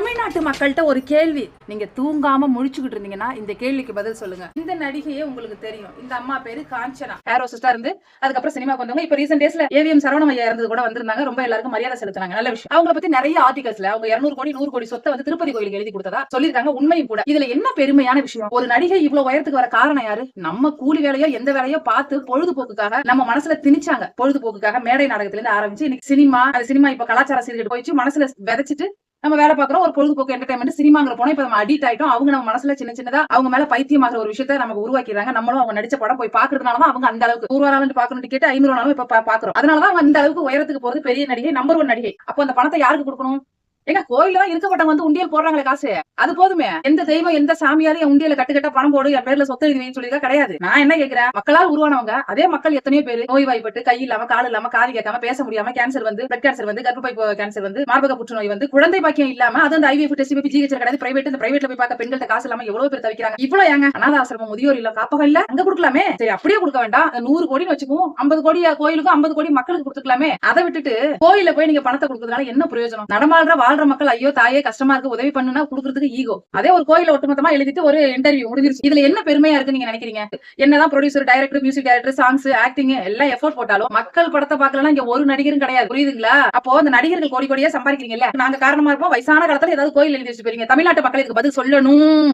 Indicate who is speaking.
Speaker 1: தமிழ்நாட்டு மக்கள்கிட்ட ஒரு கேள்வி. நீங்க தூங்காம முழிச்சுக்கிட்டு இருந்தீங்கன்னா இந்த கேள்விக்கு பதில் சொல்லுங்க. இந்த நடிகையே உங்களுக்கு தெரியும். இந்த அம்மா பேரு காஞ்சனா. ஹேர் ஹோஸ்டா இருந்து அதுக்கப்புறம் சினிமா வந்தவங்க இப்ப ரீசெண்ட் டேஸ்ல ஏவிஎம் சரவணம் ஐயா இருந்தது கூட வந்திருந்தாங்க. ரொம்ப எல்லாருக்கும் மரியாதை செலுத்தினாங்க. நல்ல விஷயம். அவங்கள பத்தி நிறைய ஆர்டிகல்ஸ்ல அவங்க 200 கோடி நூறு கோடி சொத்தை வந்து திருப்பதி கோயிலுக்கு எழுதி கொடுத்ததா சொல்லியிருக்காங்க உண்மையும் கூட. இதுல என்ன பெருமையான விஷயம்? ஒரு நடிகை இவ்வளவு உயரத்துக்கு வர காரணம் யாரு? நம்ம கூலி வேலையோ எந்த வேலையோ பார்த்து பொழுதுபோக்குக்காக நம்ம மனசுல திணிச்சாங்க. பொழுதுபோக்குக்காக மேடை நாடகத்திலிருந்து ஆரம்பிச்சு இன்னைக்கு சினிமா அது சினிமா இப்ப கலாச்சார சீர்கேடு போயிடுச்சு. மனசுல விதைச்சிட்டு நம்ம வேலை பாக்குறோம் ஒரு பொழுதுபோக்கு என்டர்டைன்மெண்ட் சினிமாங்கிற போனா இப்ப நம்ம அடிக்ட் ஆயிட்டோம். அவங்க நம்ம மனசுல சின்ன சின்னதா அவங்க மேல பைத்தியமாகிற ஒரு விஷயத்த நமக்கு உருவாக்கிறாங்க நம்மளும் அவங்க நடிச்ச படம் போய் பாக்குறதுனாலதான் அவங்க அந்த அளவுக்கு நூறு நாள் பாக்கணும் கேட்டு ஐநூறு நாளும் இப்ப பாக்குறோம் அதனாலதான் அவங்க அந்த அளவுக்கு உயரத்துக்கு போறது பெரிய நடிகை நம்பர் ஒன் நடிகை. அப்போ அந்த பணத்தை யாருக்கு கொடுக்கணும்? ஏங்க கோயில தான் இருக்கப்பட்டவங்க வந்து உண்டியல் போடுறாங்களே காசு. அது போதுமே. எந்த தெய்வம் எந்த சாமியாரும் என் உண்டியல கட்டுக்கட்ட பணம் போடு என் பேர்ல சொத்து எழுதி வைன்னு கிடையாது. நான் என்ன கேக்குறேன்? மக்களால் உருவானவங்க அதே மக்கள் எத்தனையோ பேர் நோய் வாய்ப்பட்டு கை இல்லாம கால் இல்லாம காது கேட்காம பேச முடியாம கேன்சர் வந்து பிளட் கேன்சர் வந்து கர்ப்பப்பை கேன்சர் வந்து மார்பக புற்றுநோய் வந்து குழந்தை பாக்கியம் இல்லாம அது அந்த ஐவிஎஃப் டெஸ்ட் போய் ஜிஹெச் கிடையாது பிரைவேட் இந்த பிரைவேட்ல போய் பார்க்க பெண்கள்ட்ட காசு இல்லாம எவ்வளவு பேர் தவிக்கிறாங்க? இவ்வளவு ஏங்க அனாத ஆசிரமம் முதியோர் இல்ல காப்பகம் இல்ல அங்க கொடுக்கலாமே? சரி அப்படியே கொடுக்க வேண்டாம். அந்த நூறு கோடின்னு வச்சுக்குவோம். ஐம்பது கோடி கோயிலுக்கும் ஐம்பது கோடி மக்களுக்கு கொடுத்துக்கலாமே. அதை விட்டுட்டு கோயில போய் நீங்க பணத்தை கொடுக்கறதுனால என்ன பிரயோஜனம்? நடமாடுற வாழ்ற மக்கள் ஐயோ தாயே கஷ்டமா இருக்கு உதவி பண்ணுனா குடுக்கறதுக்கு ஈகோ அதே ஒரு கோயில ஒட்டுமொத்தமா எழுதிட்டு ஒரு இன்டர்வியூ முடிஞ்சிருச்சு. இதுல என்ன பெருமையா இருக்கு நீங்க நினைக்கிறீங்க? என்னதான் producer director music director songs acting எல்லாம் எஃபோர்ட் போட்டாலும் மக்கள் படத்தை பாக்கலாம் இங்க ஒரு நடிகரும் கிடையாது. புரியுதுங்களா? அப்போ அந்த நடிகர்கள் கோடி கோடியா சம்பாதிக்கிறீங்கல்ல? நாங்க காரணமா இருப்போம். வயசான காலத்துல ஏதாவது கோயில் எழுதி வச்சு போறீங்க தமிழ்நாட்டு மக்களுக்கு பதில் சொல்லணும்.